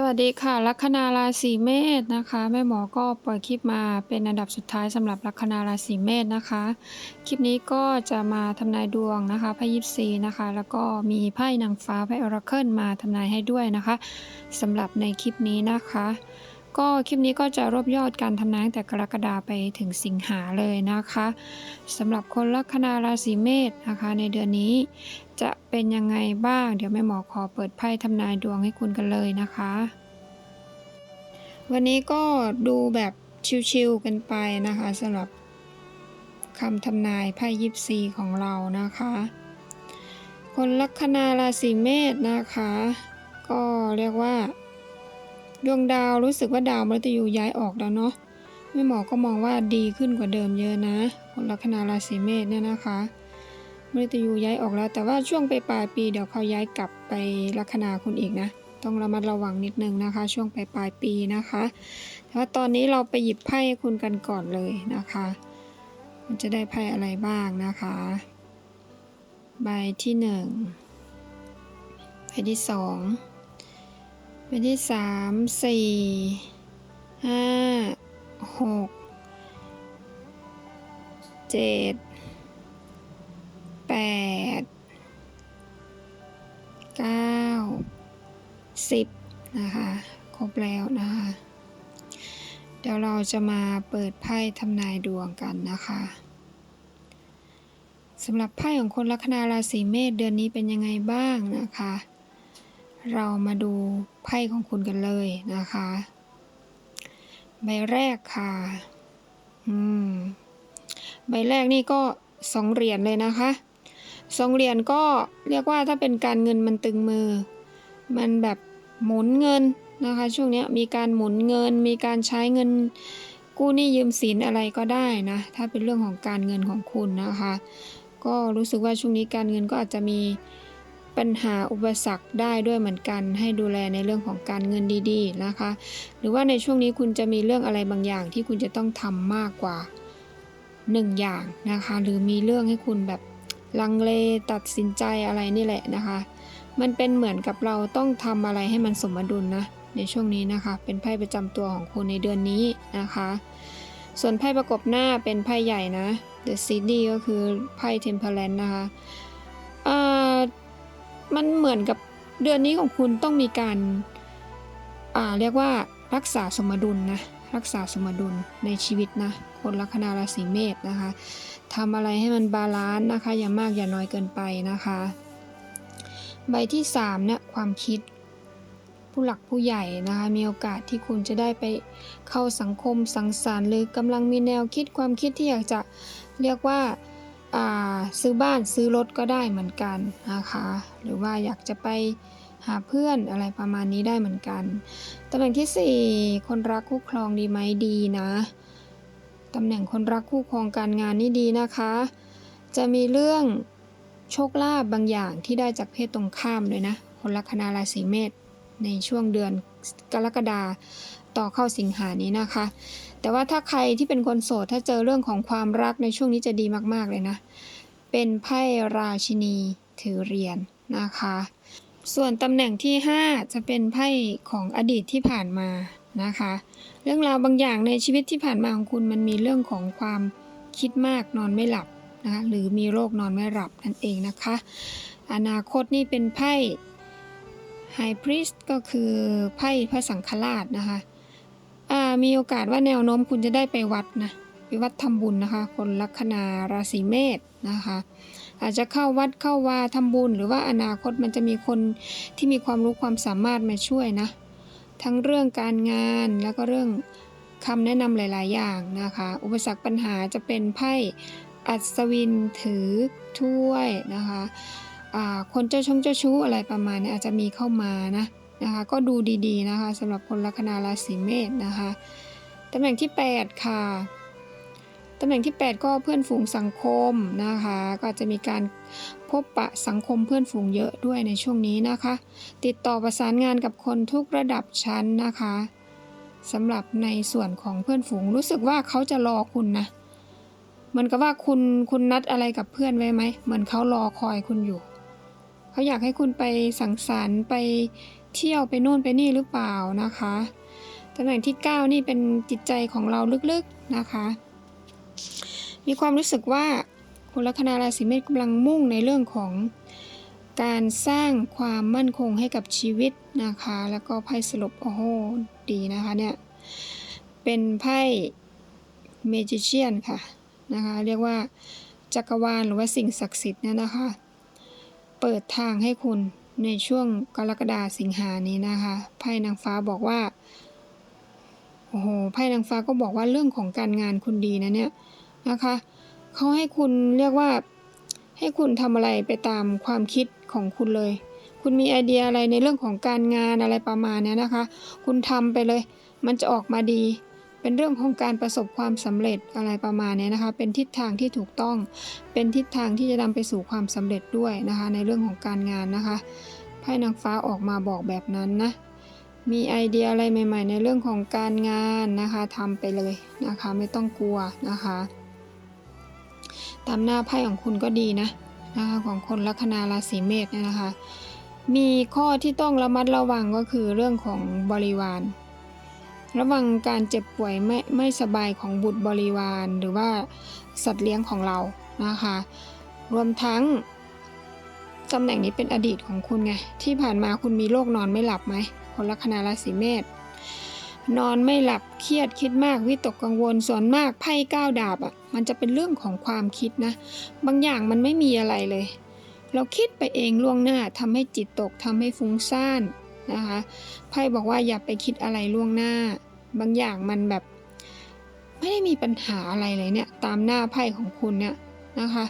สวัสดีค่ะ ลัคนาราศีเมษนะคะ แม่หมอก็ปล่อยคลิปมาเป็นอันดับสุดท้ายสำหรับลัคนาราศีเมษนะคะ คลิปนี้ก็จะมาทำนายดวงนะคะไพ่ยิปซีนะคะ แล้วก็มีไพ่นางฟ้าไพ่ออราเคิลมาทำนายให้ด้วยนะคะสำหรับในคลิปนี้นะคะ ก็คลิปนี้ก็จะรวบยอดการทำนายแต่กรกฎาไปถึงสิงหาเลยนะคะสำหรับคนลัคนาราศีเมษนะคะ ในเดือนนี้จะเป็นยังไงบ้าง เดี๋ยวแม่หมอขอเปิดไพ่ทำนายดวงให้คุณกันเลยนะคะ วันนี้ก็ดูแบบชิวๆกันไปนะคะสำหรับคำทำนายไพ่ยิปซีของเรานะคะ คนลัคนาราศีเมษนะคะ ก็เรียกว่า ดวงดาวรู้สึกว่าดาวมฤตยูย้ายออกแล้วเนาะแม่หมอก็มองว่าดีขึ้นกว่าเดิมเยอะนะคนลัคนาราศีเมษเนี่ยนะคะมฤตยูย้ายออกแล้ว แต่ว่าช่วงไปปลายปีเดี๋ยวเขาย้ายกลับไปลัคนาคุณอีกนะต้องระมัดระวังนิดนึงนะคะ ช่วงปลายปลายปีนะคะแต่ว่าตอนนี้เราไปหยิบไพ่คุณกันก่อนเลยนะคะ มันจะได้ไพ่อะไรบ้างนะคะ ใบที่หนึ่งใบที่สอง ใบที่สามสี่ห้าหกเจ็ดแปดเก้าสิบนะคะ ครบแล้วนะคะ เดี๋ยวเราจะมาเปิดไพ่ทำนายดวงกันนะคะสำหรับไพ่ของคนลัคนาราศีเมษเดือนนี้เป็นยังไงบ้างนะคะ เรามาดูไพ่ของคุณกันเลยนะคะ ใบแรกค่ะ อืม ใบแรกนี่ก็สองเหรียญเลยนะคะสองเหรียญก็เรียกว่าถ้าเป็นการเงินมันตึงมือ มันแบบหมุนเงินนะคะ ช่วงนี้มีการหมุนเงิน มีการใช้เงินกู้หนี้ยืมสินอะไรก็ได้นะ ถ้าเป็นเรื่องของการเงินของคุณนะคะ ก็รู้สึกว่าช่วงนี้การเงินก็อาจจะมี ปัญหาอุปสรรคได้ด้วยเหมือนกัน ให้ดูแลในเรื่องของการเงินดีๆนะคะ หรือว่าในช่วงนี้คุณจะมีเรื่องอะไรบางอย่างที่คุณจะต้องทำมากกว่าหนึ่งอย่างนะคะ หรือมีเรื่องให้คุณแบบลังเลตัดสินใจอะไรนี่แหละนะคะ มันเป็นเหมือนกับเราต้องทำอะไรให้มันสมดุลนะในช่วงนี้นะคะ เป็นไพ่ประจำตัวของคุณในเดือนนี้นะคะ ส่วนไพ่ประกบหน้าเป็นไพ่ใหญ่นะ The City ก็คือไพ่ Temperance นะคะ มันเหมือนกับเดือนนี้ของคุณต้องมีการอ่าเรียกว่ารักษาสมดุลนะรักษาสมดุลในชีวิตนะคนลัคนาราศีเมษนะคะทำอะไรให้มันบาลานซ์นะคะ อย่ามากอย่าน้อยเกินไปนะคะ ใบที่3เนี่ยความคิดผู้หลักผู้ใหญ่นะคะ มีโอกาสที่คุณจะได้ไปเข้าสังคมสังสรรค์หรือกำลังมีแนวคิดความคิดที่อยากจะเรียกว่าอ่า ซื้อบ้านซื้อรถก็ได้เหมือนกันนะคะ หรือว่าอยากจะไปหาเพื่อนอะไรประมาณนี้ได้เหมือนกัน ตำแหน่งที่ 4 คนรักคู่ครองดีไหมดีนะ ตำแหน่งคนรักคู่ครองการงานนี่ดีนะคะ จะมีเรื่องโชคลาภบางอย่างที่ได้จากเพศตรงข้ามเลยนะ คนลัคนาราศีเมษในช่วงเดือนกรกฎาต่อเข้าสิงหานี้นะคะ แต่ว่าถ้าใครที่เป็นคนโสดถ้าเจอเรื่องของความรักในช่วงนี้จะดีมากๆเลยนะ เป็นไพ่ราชินีถือเหรียญนะคะ ส่วนตำแหน่งที่ 5 จะเป็นไพ่ของอดีตที่ผ่านมานะคะ เรื่องราวบางอย่างในชีวิตที่ผ่านมาของคุณมันมีเรื่องของความคิดมากนอนไม่หลับนะคะหรือมีโรคนอนไม่หลับนั่นเองนะคะ อนาคตนี่เป็นไพ่ไฮพริสก็คือไพ่พระสังฆราชนะคะอ่ามีโอกาสว่าแนวโน้มคุณจะได้ไปวัดนะ ไปวัดทำบุญนะคะ คนลัคนาราศีเมษนะคะ อาจจะเข้าวัดเข้าวาทำบุญ หรือว่าอนาคตมันจะมีคนที่มีความรู้ความสามารถมาช่วยนะ ทั้งเรื่องการงานแล้วก็เรื่องคำแนะนำหลาย ๆ อย่างนะคะ อุปสรรคปัญหาจะเป็นไพ่อัศวินถือถ้วยนะคะคนเจ้าชงเจ้าชู้อะไรประมาณนี้อาจจะมีเข้ามานะนะคะก็ดูดี ๆ นะคะสำหรับคนลัคนาราศีเมษนะคะตำแหน่งที่ 8 ค่ะ ตำแหน่งที่ 8 ก็เพื่อนฝูงสังคมนะคะ ก็จจะมีการพบปะสังคมเพื่อนฝูงเยอะด้วยในช่วงนี้นะคะ ติดต่อประสานงานกับคนทุกระดับชั้นนะคะสำหรับในส่วนของเพื่อนฝูงรู้สึกว่าเขาจะรอคุณนะเหมือนกับว่าคุณคุณนัดอะไรกับเพื่อนไว้ไหมเหมือนเขารอคอยคุณอยู่เขาอยากให้คุณไปสังสรรค์ไปเที่ยวไปนู่นไปนี่หรือเปล่านะคะตำแหน่งที่ 9 นี่เป็นจิตใจของเราลึกๆนะคะ มีความรู้สึกว่าคุณลัคนาราศีเมษกำลังมุ่งในเรื่องของการสร้างความมั่นคงให้กับชีวิตนะคะ แล้วก็ไพ่สรุปโอ้โหดีนะคะเนี่ย เป็นไพ่เมจิเชียนค่ะนะคะ เรียกว่าจักรวาลหรือว่าสิ่งศักดิ์สิทธิ์เนี่ยนะคะ เปิดทางให้คุณในช่วงกรกฎาสิงหานี้นะคะ ไพ่นางฟ้าบอกว่า โอ้โหไพ่นางฟ้าก็บอกว่าเรื่องของการงานคุณดีนะเนี่ยนะคะเขาให้คุณเรียกว่า ให้คุณทำอะไรไปตามความคิดของคุณเลย คุณมีไอเดียอะไรในเรื่องของการงานอะไรประมาณเนี้ยนะคะ คุณทำไปเลย มันจะออกมาดี เป็นเรื่องของการประสบความสำเร็จอะไรประมาณเนี้ยนะคะ เป็นทิศทางที่ถูกต้อง เป็นทิศทางที่จะนำไปสู่ความสำเร็จด้วยนะคะ ในเรื่องของการงานนะคะไพ่นางฟ้าออกมาบอกแบบนั้นนะ มีไอเดียอะไรใหม่ ๆ ในเรื่องของการงานนะคะทำไปเลยนะคะไม่ต้องกลัวนะคะตามหน้าไพ่ของคุณก็ดีนะนะคะของคนลัคนาราศีเมษนะคะ มีข้อที่ต้องระมัดระวังก็คือเรื่องของบริวาร ระวังการเจ็บป่วยไม่ไม่สบายของบุตรบริวาร หรือว่าสัตว์เลี้ยงของเรานะคะ รวมทั้งตำแหน่งนี้เป็นอดีตของคุณไงที่ผ่านมาคุณมีโรคนอนไม่หลับไหม คนลัคนาราศีเมษนอนไม่หลับเครียดคิดมากวิตกกังวลส่วนมากไพ่ก้าวดาบอะมันจะเป็นเรื่องของความคิดนะ บางอย่างมันไม่มีอะไรเลย เราคิดไปเองล่วงหน้าทำให้จิตตกทำให้ฟุ้งซ่านนะคะไพ่บอกว่าอย่าไปคิดอะไรล่วงหน้า บางอย่างมันแบบ ไม่ได้มีปัญหาอะไรเลยเนี่ยตามหน้าไพ่ของคุณเนี่ยนะคะ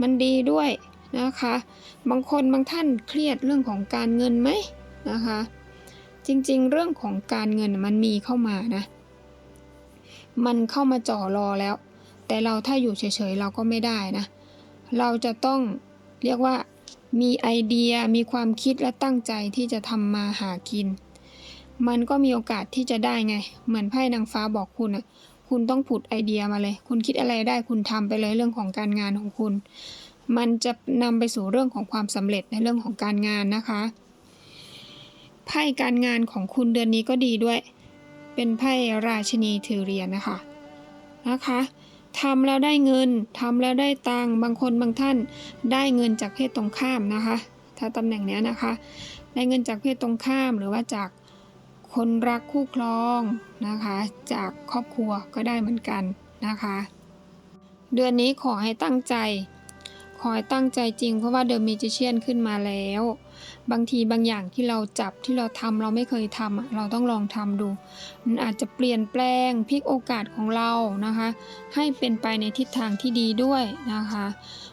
มันดีด้วยนะคะ บางคนบางท่านเครียดเรื่องของการเงินไหมนะคะ จริงๆ เรื่องของการเงินมันมีเข้ามานะ มันเข้ามาจ่อรอแล้ว แต่เราถ้าอยู่เฉยๆเราก็ไม่ได้นะ เราจะต้องเรียกว่ามีไอเดียมีความคิดและตั้งใจที่จะทำมาหากิน มันก็มีโอกาสที่จะได้ไง เหมือนไพ่นางฟ้าบอกคุณอะคุณต้องผุดไอเดียมาเลย คุณคิดอะไรได้คุณทำไปเลยเรื่องของการงานของคุณ มันจะนำไปสู่เรื่องของความสำเร็จในเรื่องของการงานนะคะ ไพ่การงานของคุณเดือนนี้ก็ดีด้วย เป็นไพ่ราชินีถือเหรียญนะคะนะคะทำแล้วได้เงินทำแล้วได้ตังค์บางคนบางท่านได้เงินจากเพศตรงข้ามนะคะ ถ้าตำแหน่งเนี้ยนะคะ ได้เงินจากเพศตรงข้ามหรือว่าจากคนรักคู่ครองนะคะ จากครอบครัวก็ได้เหมือนกันนะคะ เดือนนี้ขอให้ตั้งใจ ขอให้ตั้งใจจริงเพราะว่าเดอะมิจิเชียนขึ้นมาแล้ว บางทีบางอย่างที่เราจับที่เราทำเราไม่เคยทำเราต้องลองทำดู มันอาจจะเปลี่ยนแปลงพลิกโอกาสของเรานะคะ ให้เป็นไปในทิศทางที่ดีด้วยนะคะ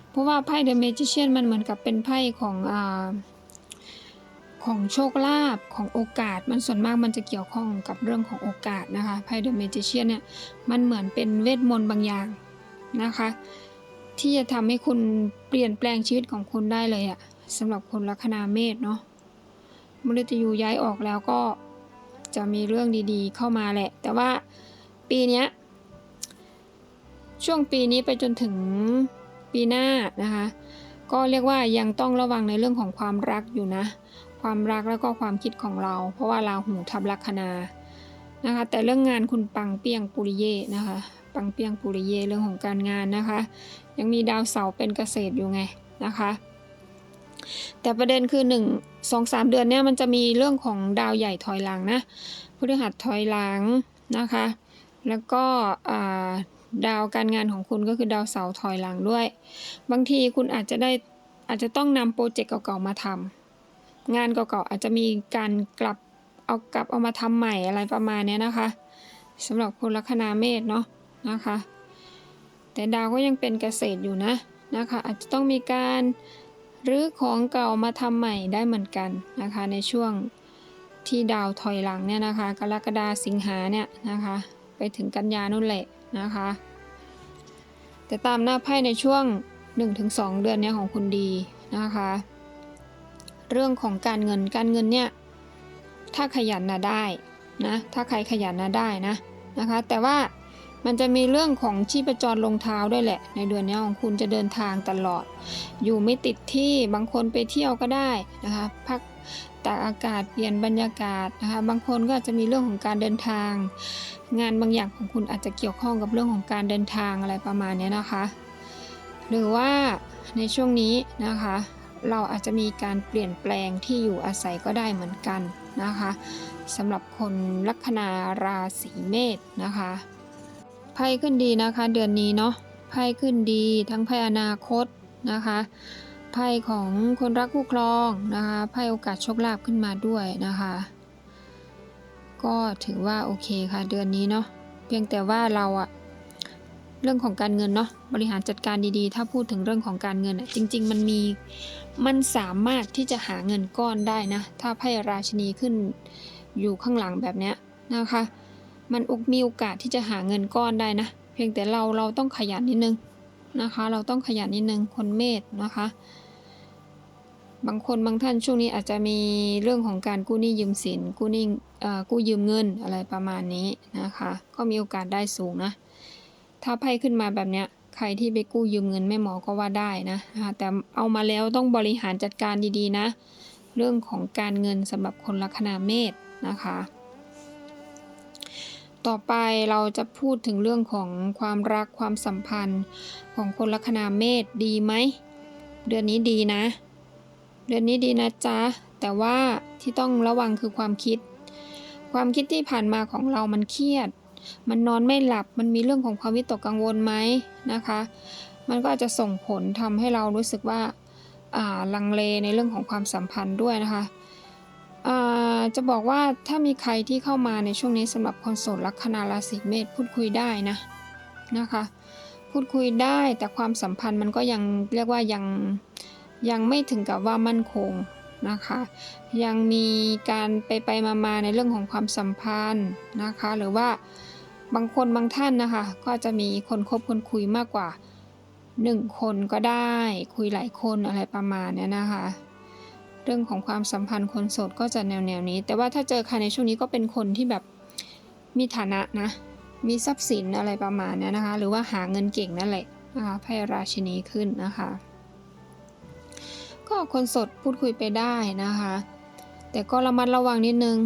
เพราะว่าไพ่ The Magician มันเหมือนกับเป็นไพ่ของอาของโชคลาภของโอกาสมันส่วนมากมันจะเกี่ยวข้องกับเรื่องของโอกาสนะคะไพ่ The Magician เนี่ยมันเหมือนเป็นเวทมนต์บางอย่างนะคะ ที่จะทำให้คุณเปลี่ยนแปลงชีวิตของคุณได้เลยอะสำหรับคนลัคนาเมษเนาะมฤตยูย้ายออกแล้วก็จะมีเรื่องดีๆ เข้ามาแหละ แต่ว่าปีนี้ช่วงปีนี้ไปจนถึงปีหน้านะคะ ก็เรียกว่ายังต้องระวังในเรื่องของความรักอยู่นะ ความรักแล้วก็ความคิดของเรา เพราะว่าราหูทับลัคนานะคะ แต่เรื่องงานคุณปังเปียงปุริเย่นะคะ ปังเปียงปุริเย่เรื่องของการงานนะคะ ยังมีดาวเสาร์เป็นเกษตรอยู่ไงนะคะ แต่ประเด็นคือ 1 2 3 เดือนเนี่ยมันจะมีเรื่องของดาวใหญ่ถอยหลังนะพฤหัสถอยหลังนะคะ แล้วก็ดาวการงานของคุณก็คือดาวเสาร์ถอยหลังด้วย บางทีคุณอาจจะได้อาจจะต้องนำโปรเจกต์เก่าๆมาทำงานเก่าๆอาจจะมีการกลับเอากลับเอามาทำใหม่อะไรประมาณนี้นะคะสำหรับคนลัคนาเมษเนาะนะคะ แต่ดาวก็ยังเป็นเกษตรอยู่นะนะคะ อาจจะต้องมีการรื้อของเก่ามาทำใหม่ได้เหมือนกันนะคะ ในช่วงที่ดาวถอยหลังเนี่ยนะคะ กรกฎาสิงหาเนี่ยนะคะ ไปถึงกันยานู่นแหละนะคะ แต่ตามหน้าไพ่ในช่วง 1-2 เดือนเนี้ยของคุณดีนะคะ เรื่องของการเงินการเงินเนี่ยถ้าขยันนะได้นะถ้าใครขยันนะได้นะนะคะ แต่ว่า มันจะมีเรื่องของชีพจรลงเท้าด้วยแหละ ในเดือนนี้ของคุณจะเดินทางตลอด อยู่ไม่ติดที่บางคนไปเที่ยวก็ได้นะคะพักตากอากาศเปลี่ยนบรรยากาศนะคะบางคนก็อาจจะมีเรื่องของการเดินทาง งานบางอย่างของคุณอาจจะเกี่ยวข้องกับเรื่องของการเดินทางอะไรประมาณนี้นะคะ หรือว่าในช่วงนี้นะคะ เราอาจจะมีการเปลี่ยนแปลงที่อยู่อาศัยก็ได้เหมือนกันนะคะสำหรับคนลัคนาราศีเมษนะคะ ไพ่ขึ้นดีนะคะ เดือนนี้เนาะไพ่ขึ้นดีทั้งไพ่อนาคตนะคะไพ่ของคนรักคู่ครองนะคะไพ่โอกาสโชคลาภขึ้นมาด้วยนะคะ ก็ถือว่าโอเคค่ะเดือนนี้เนาะเพียงแต่ว่าเราอะเรื่องของการเงินเนาะบริหารจัดการดีๆ ถ้าพูดถึงเรื่องของการเงินอะจริง ๆ มันมีมันสามารถที่จะหาเงินก้อนได้นะ ถ้าไพ่ราชินีขึ้นอยู่ข้างหลังแบบเนี้ยนะคะ มันอกมีโอกาสที่จะหาเงินก้อนได้นะ เพียงแต่เราเราต้องขยันนิดนึงนะคะ เราต้องขยันนิดนึงคนเมษนะคะ บางคนบางท่านช่วงนี้อาจจะมีเรื่องของการกู้หนี้ยืมสินกู้หนี้เอ่อกู้ยืมเงินอะไรประมาณนี้นะคะ ก็มีโอกาสได้สูงนะ ถ้าไพ่ขึ้นมาแบบเนี้ยใครที่ไปกู้ยืมเงินแม่หมอก็ว่าได้นะคะแต่เอามาแล้วต้องบริหารจัดการดีๆนะ เรื่องของการเงินสำหรับคนลัคนาเมษนะคะ ต่อไปเราจะพูดถึงเรื่องของความรักความสัมพันธ์ของคนลัคนาเมษดีไหม เดือนนี้ดีนะ เดือนนี้ดีนะจ๊ะ แต่ว่าที่ต้องระวังคือความคิด ความคิดที่ผ่านมาของเรามันเครียด มันนอนไม่หลับมันมีเรื่องของความวิตกกังวลไหมนะคะ มันก็อาจจะส่งผลทำให้เรารู้สึกว่าอ่าลังเลในเรื่องของความสัมพันธ์ด้วยนะคะ จะบอกว่าถ้ามีใครที่เข้ามาในช่วงนี้สำหรับคนโสดลัคนาราศีเมษพูดคุยได้นะนะคะ พูดคุยได้แต่ความสัมพันธ์มันก็ยังเรียกว่ายังยังไม่ถึงกับว่ามั่นคงนะคะ ยังมีการไปไปมามาในเรื่องของความสัมพันธ์นะคะ หรือว่าบางคนบางท่านนะคะ ก็จะมีคนคบคนคุยมากกว่าหนึ่งคนก็ได้คุยหลายคนอะไรประมาณนี้นะคะ เรื่องของความสัมพันธ์คนโสดก็จะแนวแนวนี้ แต่ว่าถ้าเจอใครในช่วงนี้ก็เป็นคนที่แบบมีฐานะนะ มีทรัพย์สินอะไรประมาณนี้นะคะ หรือว่าหาเงินเก่งนั่นแหละนะคะไพ่ราชินีขึ้นนะคะ ก็คนโสดพูดคุยไปได้นะคะ แต่ก็ระมัดระวังนิดนึง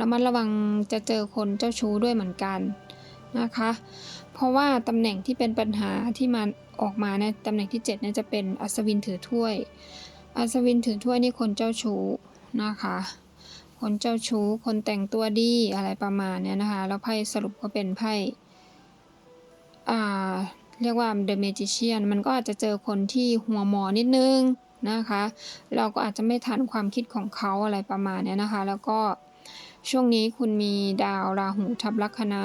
ระมัดระวังจะเจอคนเจ้าชู้ด้วยเหมือนกันนะคะ เพราะว่าตำแหน่งที่เป็นปัญหาที่มันออกมาเนี่ยตำแหน่งที่7เนี่ยจะเป็นอัศวินถือถ้วย อัศวินถือถ้วยนี่คนเจ้าชู้นะคะ คนเจ้าชู้ คนแต่งตัวดีอะไรประมาณเนี้ยนะคะ แล้วไพ่สรุปก็เป็นไพ่ อ่า เรียกว่า The Magician มันก็อาจจะเจอคนที่หัวหมอนิดนึงนะคะ เราก็อาจจะไม่ทันความคิดของเขาอะไรประมาณเนี้ยนะคะ แล้วก็ช่วงนี้คุณมีดาวราหูทับลัคนา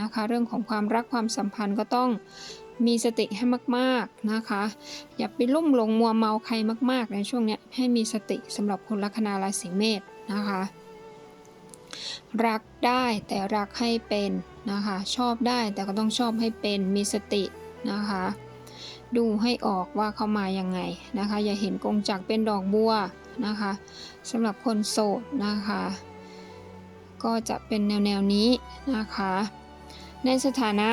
นะคะ เรื่องของความรักความสัมพันธ์ก็ต้อง มีสติให้มากๆนะคะ อย่าไปลุ่มหลงมัวเมาใครมาก ๆ ในช่วงเนี้ยให้มีสติสำหรับคนลัคนาราศีเมษนะคะ รักได้แต่รักให้เป็นนะคะ ชอบได้แต่ก็ต้องชอบให้เป็นมีสตินะคะ ดูให้ออกว่าเขามายังไงนะคะ อย่าเห็นกงจักเป็นดอกบัวนะคะสำหรับคนโสดนะคะ ก็จะเป็นแนวแนวนี้นะคะ ในสถานะ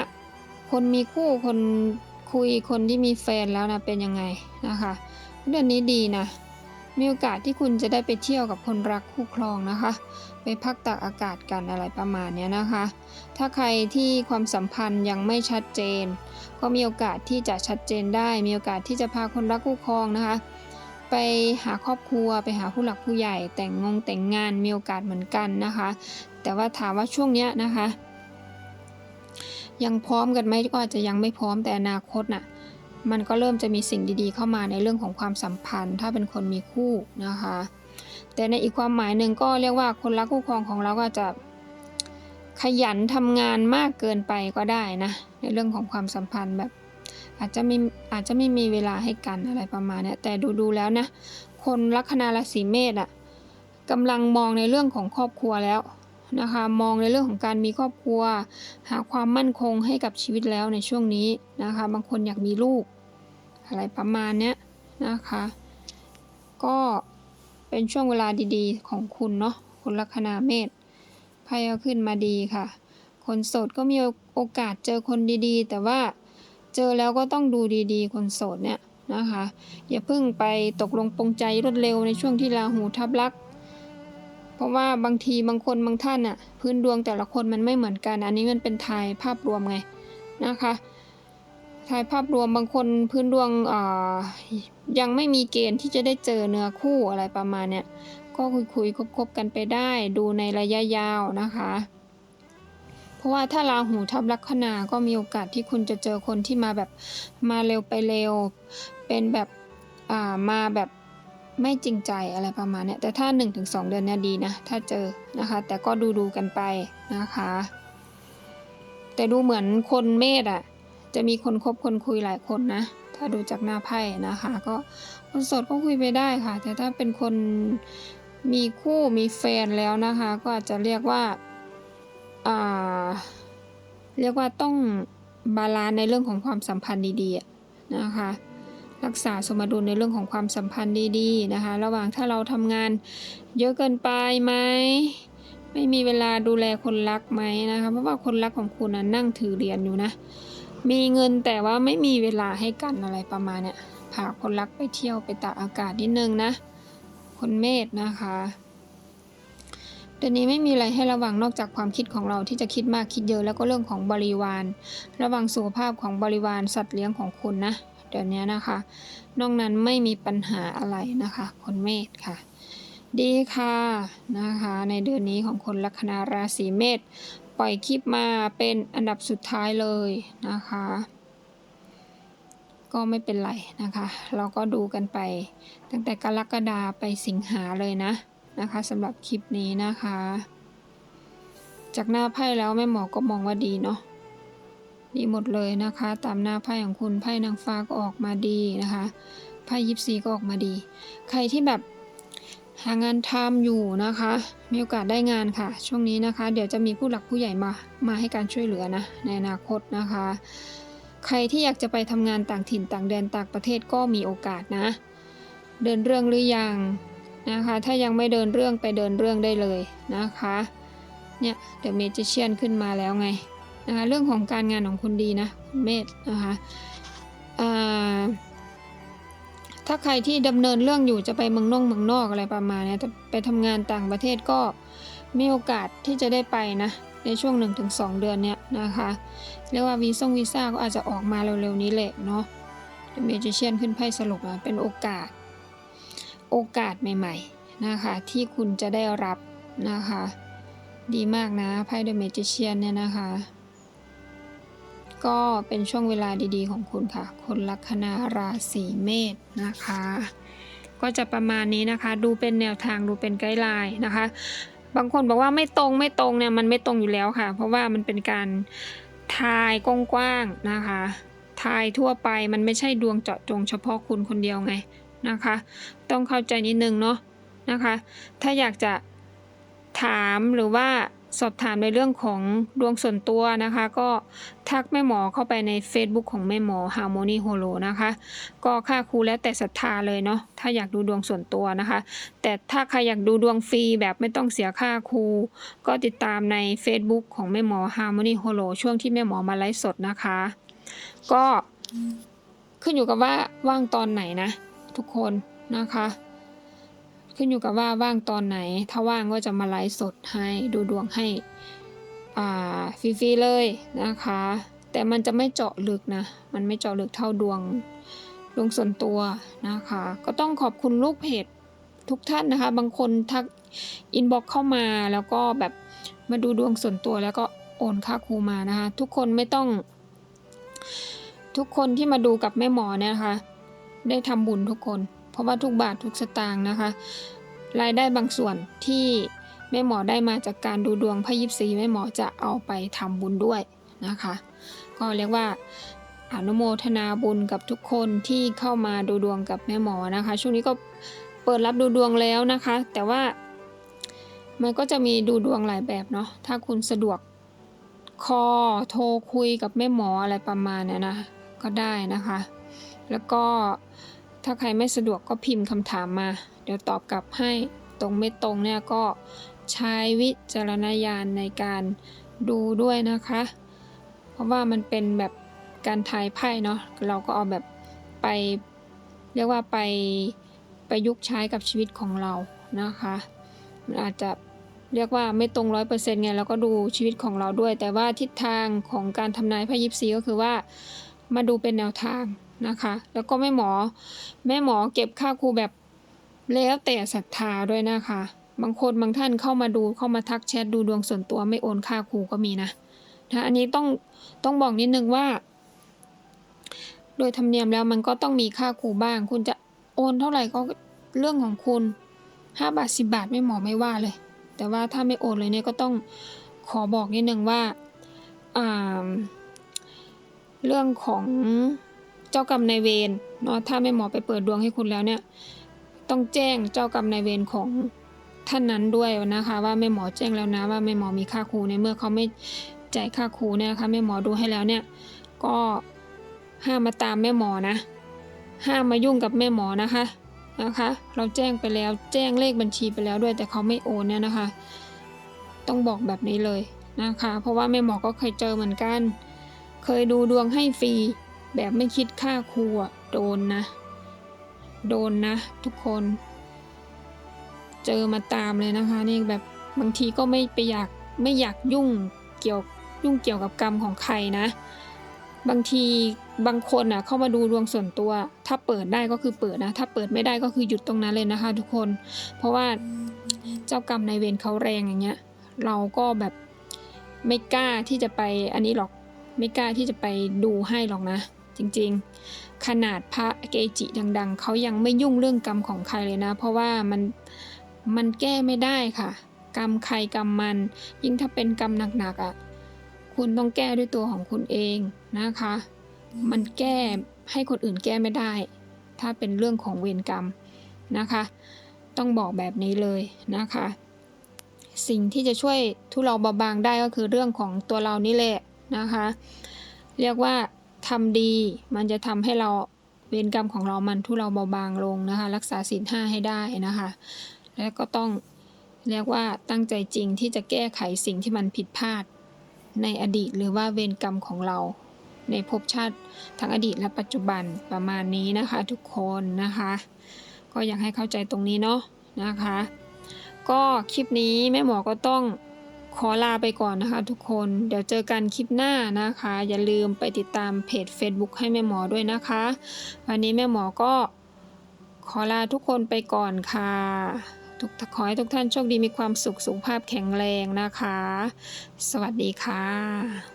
คนมีคู่คนคุยคนที่มีแฟนแล้วนะเป็นยังไงนะคะเดือนนี้ดีนะมีโอกาสที่คุณจะได้ไปเที่ยวกับคนรักคู่ครองนะคะ ไปพักตากอากาศกันอะไรประมาณเนี้ยนะคะ ถ้าใครที่ความสัมพันธ์ยังไม่ชัดเจน ก็มีโอกาสที่จะชัดเจนได้ มีโอกาสที่จะพาคนรักคู่ครองนะคะ ไปหาครอบครัวไปหาผู้หลักผู้ใหญ่แต่งงงแต่งงานมีโอกาสเหมือนกันนะคะ แต่ว่าถามว่าช่วงเนี้ยนะคะ ยังพร้อมกันไหมก็อาจจะยังไม่พร้อมแต่อนาคตน่ะมันก็เริ่มจะมีสิ่งดีๆ เข้ามาในเรื่องของความสัมพันธ์ ถ้าเป็นคนมีคู่นะคะ แต่ในอีกความหมายหนึ่งก็เรียกว่าคนรักคู่ครองของเราก็จะขยันทำงานมากเกินไปก็ได้นะ ในเรื่องของความสัมพันธ์แบบ อาจจะไม่อาจจะไม่มีเวลาให้กันอะไรประมาณนี้แต่ดูดูๆแล้วนะ คนลัคนาราศีเมษอะกำลังมองในเรื่องของครอบครัวแล้ว นะคะ มองในเรื่องของการมีครอบครัว หาความมั่นคงให้กับชีวิตแล้วในช่วงนี้นะคะ บางคนอยากมีลูก อะไรประมาณเนี้ยนะคะ ก็เป็นช่วงเวลาดีๆ ของคุณเนาะคนลัคนาเมษไพ่ก็ขึ้นมาดีค่ะ คนโสดก็มีโอกาสเจอคนดีๆ แต่ว่าเจอแล้วก็ต้องดูดีๆ คนโสดเนี่ยนะคะ อย่าเพิ่งไปตกลงปรงใจรวดเร็วในช่วงที่ราหูทับลักษ เพราะว่าบางทีบางคนบางท่านอะพื้นดวงแต่ละคนมันไม่เหมือนกัน อันนี้มันเป็นทายภาพรวมไงนะคะทายภาพรวมบางคนพื้นดวงยังไม่มีเกณฑ์ที่จะได้เจอเนื้อคู่อะไรประมาณเนี้ยก็คุยคุยคบกันไปได้ดูในระยะยาวนะคะ เพราะว่าถ้าราหูทับลัคนาก็มีโอกาสที่คุณจะเจอคนที่มาแบบมาเร็วไปเร็ว เป็นแบบมาแบบ ไม่จริงใจอะไรประมาณนี้แต่ถ้า 1-2 เดือนเนี่ยดีนะ ถ้าเจอนะคะ แต่ก็ดูดูกันไปนะคะ แต่ดูเหมือนคนเมษอะจะมีคนคบคนคุยหลายคนนะ ถ้าดูจากหน้าไพ่นะคะ ก็คนโสดก็คุยไปได้ค่ะ แต่ถ้าเป็นคนมีคู่มีแฟนแล้วนะคะ ก็อาจจะเรียกว่าอ่าเรียกว่าต้องบาลานในเรื่องของความสัมพันธ์ดีๆนะคะ รักษาสมดุลในเรื่องของความสัมพันธ์ดีๆนะคะ ระหว่างถ้าเราทำงานเยอะเกินไปไหมไม่มีเวลาดูแลคนรักไหมนะคะเพราะว่าคนรักของคุณนะนั่งถือเหรียญอยู่นะ มีเงินแต่ว่าไม่มีเวลาให้กันอะไรประมาณเนี้ยพาคนรักไปเที่ยวไปตากอากาศนิดนึงนะ คนเมษนะคะเดือนนี้ไม่มีอะไรให้ระวังนอกจากความคิดของเราที่จะคิดมากคิดเยอะแล้วก็เรื่องของบริวาร ระวังสุขภาพของบริวารสัตว์เลี้ยงของคุณนะ เดือนนี้นะคะ นอกนั้นไม่มีปัญหาอะไรนะคะคนเมษค่ะ ดีค่ะนะคะ ในเดือนนี้ของคนลัคนาราศีเมษปล่อยคลิปมาเป็นอันดับสุดท้ายเลยนะคะ ก็ไม่เป็นไรนะคะ เราก็ดูกันไป ตั้งแต่กรกฎาไปสิงหาเลยนะนะคะสำหรับคลิปนี้นะคะ จากหน้าไพ่แล้วแม่หมอก็มองว่าดีเนาะ ดีหมดเลยนะคะ ตามหน้าไพ่ของคุณไพ่นางฟ้าก็ออกมาดีนะคะไพ่ยิปซีก็ออกมาดี ใครที่แบบหางานทำอยู่นะคะ มีโอกาสได้งานค่ะ ช่วงนี้นะคะ เดี๋ยวจะมีผู้หลักผู้ใหญ่มา มาให้การช่วยเหลือนะ ในอนาคตนะคะ ใครที่อยากจะไปทำงานต่างถิ่นต่างแดนต่างประเทศก็มีโอกาสนะ เดินเรื่องหรือยังนะคะ ถ้ายังไม่เดินเรื่องไปเดินเรื่องได้เลยนะคะ เนี่ยเดอะเมจิเชียนขึ้นมาแล้วไง นะคะเรื่องของการงานของคุณดีนะคุณเมธนะคะถ้าใครที่ดำเนินเรื่องอยู่จะไปเมืองนอกเมืองนอกอะไรประมาณเนี้ยไปทำงานต่างประเทศก็มีโอกาสที่จะได้ไปนะในช่วง 1-2 เดือนเนี้ยนะคะเรียกว่าวีซ่งวีซ่าก็อาจจะออกมาเร็วๆนี้แหละเนาะเมจิเชียนขึ้นไพ่สรุปมาเป็นโอกาส โอกาสใหม่ๆนะคะที่คุณจะได้รับนะคะ ดีมากนะไพ่เดอะเมจิเชียนเนี่ยนะคะ ก็เป็นช่วงเวลาดีๆของคุณค่ะ คนลัคนาราศีเมษนะคะ ก็จะประมาณนี้นะคะ ดูเป็นแนวทางดูเป็นไกด์ไลน์นะคะ บางคนบอกว่าไม่ตรงไม่ตรงเนี่ยมันไม่ตรงอยู่แล้วค่ะ เพราะว่ามันเป็นการทายกว้างๆนะคะ ทายทั่วไปมันไม่ใช่ดวงเจาะจงเฉพาะคุณคนเดียวไงนะคะ ต้องเข้าใจนิดนึงเนาะนะคะ ถ้าอยากจะถามหรือว่า สอบถามในเรื่องของดวงส่วนตัวนะคะ ก็ทักแม่หมอเข้าไปใน Facebook ของแม่หมอ Harmony Holo นะคะ ก็ค่าครูแล้วแต่ศรัทธาเลยเนาะถ้าอยากดูดวงส่วนตัวนะคะ แต่ถ้าใครอยากดูดวงฟรีแบบไม่ต้องเสียค่าครู ก็ติดตามใน Facebook ของแม่หมอ Harmony Holo ช่วงที่แม่หมอมาไลฟ์สดนะคะ ก็ขึ้นอยู่กับว่าว่างตอนไหนนะ ทุกคนนะคะ ขึ้นอยู่กับว่าว่างตอนไหน ถ้าว่างก็จะมาไลฟ์สดให้ดูดวงให้อ่าฟรีๆเลยนะคะ แต่มันจะไม่เจาะลึกนะ มันไม่เจาะลึกเท่าดวงดวงส่วนตัวนะคะ ก็ต้องขอบคุณลูกเพจทุกท่านนะคะ บางคนทักอินบ็อกเข้ามาแล้วก็แบบมาดูดวงส่วนตัวแล้วก็โอนค่าครูมานะคะ ทุกคนไม่ต้อง ทุกคนที่มาดูกับแม่หมอเนี่ยนะคะ ได้ทำบุญทุกคน เพราะว่าทุกบาททุกสตางค์นะคะ รายได้บางส่วนที่แม่หมอได้มาจากการดูดวงพยิบซีแม่หมอจะเอาไปทำบุญด้วยนะคะ ก็เรียกว่าอนุโมทนาบุญกับทุกคนที่เข้ามาดูดวงกับแม่หมอนะคะ ช่วงนี้ก็เปิดรับดูดวงแล้วนะคะ แต่ว่ามันก็จะมีดูดวงหลายแบบเนาะถ้าคุณสะดวกคอโทรคุยกับแม่หมออะไรประมาณเนี้ยนะก็ได้นะคะ แล้วก็ ถ้าใครไม่สะดวกก็พิมพ์คำถามมา เดี๋ยวตอบกลับให้ตรงไม่ตรงเนี่ยก็ใช้วิจารณญาณในการดูด้วยนะคะ เพราะว่ามันเป็นแบบการทายไพ่เนาะเราก็เอาแบบไปเรียกว่าไปประยุกต์ใช้กับชีวิตของเรานะคะมันอาจจะเรียกว่าไม่ตรงร้อยเปอร์เซ็นต์ไงแล้วก็ดูชีวิตของเราด้วย แต่ว่าทิศทางของการทำนายไพ่ยิปซีก็คือว่ามาดูเป็นแนวทาง นะคะ แล้วก็แม่หมอ แม่หมอเก็บค่าครูแบบแล้วแต่ศรัทธาด้วยนะคะ บางคนบางท่านเข้ามาดูเข้ามาทักแชทดูดวงส่วนตัวไม่โอนค่าครูก็มีนะนะอันนี้ต้องต้องบอกนิดนึงว่า โดยธรรมเนียมแล้วมันก็ต้องมีค่าครูบ้าง คุณจะโอนเท่าไหร่ก็เรื่องของคุณห้าบาทสิบาทไม่หมอไม่ว่าเลย แต่ว่าถ้าไม่โอนเลยเนี่ยก็ต้องขอบอกนิดนึงว่าเรื่องของ จ้ากรรมนายเวรเนาะถ้าแม่หมอไปเปิดดวงให้คุณแล้วเนี่ย ต้องแจ้งเจ้ากรรมนายเวรของท่านนั้นด้วยนะคะ ว่าแม่หมอแจ้งแล้วนะว่าแม่หมอมีค่าครูในเมื่อเขาไม่จ่ายค่าครูเนี่ยนะคะแม่หมอดูให้แล้วเนี่ย ก็ห้ามมาตามแม่หมอนะ ห้ามมายุ่งกับแม่หมอนะคะนะคะ เราแจ้งไปแล้วแจ้งเลขบัญชีไปแล้วด้วย แต่เขาไม่โอนเนี่ยนะคะ ต้องบอกแบบนี้เลยนะคะ เพราะว่าแม่หมอก็เคยเจอเหมือนกัน เคยดูดวงให้ฟรี แบบไม่คิดค่าครูอะโดนนะ โดนนะ ทุกคน เจอมาตามเลยนะคะนี่แบบบางทีก็ไม่ไปอยากไม่อยากยุ่งเกี่ยวยุ่งเกี่ยวกับกรรมของใครนะ บางทีบางคนอะเข้ามาดูดวงส่วนตัว ถ้าเปิดได้ก็คือเปิดนะ ถ้าเปิดไม่ได้ก็คือหยุดตรงนั้นเลยนะคะ ทุกคน เพราะว่าเจ้ากรรมในเวรเขาแรงอย่างเงี้ย เราก็แบบไม่กล้าที่จะไปอันนี้หรอกไม่กล้าที่จะไปดูให้หรอกนะ จริงๆ ขนาดพระเกจิดัง ๆ เขายังไม่ยุ่งเรื่องกรรมของใครเลยนะ เพราะว่ามันมันแก้ไม่ได้ค่ะ กรรมใครกรรมมัน ยิ่งถ้าเป็นกรรมหนักๆอะคุณต้องแก้ด้วยตัวของคุณเองนะคะ มันแก้ให้คนอื่นแก้ไม่ได้ ถ้าเป็นเรื่องของเวรกรรมนะคะ ต้องบอกแบบนี้เลยนะคะ สิ่งที่จะช่วยทุเราเบาบางได้ก็คือเรื่องของตัวเรานี่แหละนะคะ เรียกว่า ทำดี มันจะทำให้เราเวรกรรมของเรามันทุเราเบาบางลงนะคะ รักษาศีลห้าให้ได้นะคะ แล้วก็ต้องเรียกว่าตั้งใจจริงที่จะแก้ไขสิ่งที่มันผิดพลาดในอดีตหรือว่าเวรกรรมของเรา ในภพชาติทั้งอดีตและปัจจุบันประมาณนี้นะคะทุกคนนะคะ ก็อยากให้เข้าใจตรงนี้เนาะนะคะ ก็คลิปนี้แม่หมอก็ต้อง ขอลาไปก่อนนะคะทุกคน เดี๋ยวเจอกันคลิปหน้านะคะ อย่าลืมไปติดตามเพจ Facebook ให้แม่หมอด้วยนะคะ วันนี้แม่หมอก็ขอลาทุกคนไปก่อนค่ะทุกขอให้ทุกท่านโชคดีมีความสุขสุขภาพแข็งแรงนะคะ สวัสดีค่ะ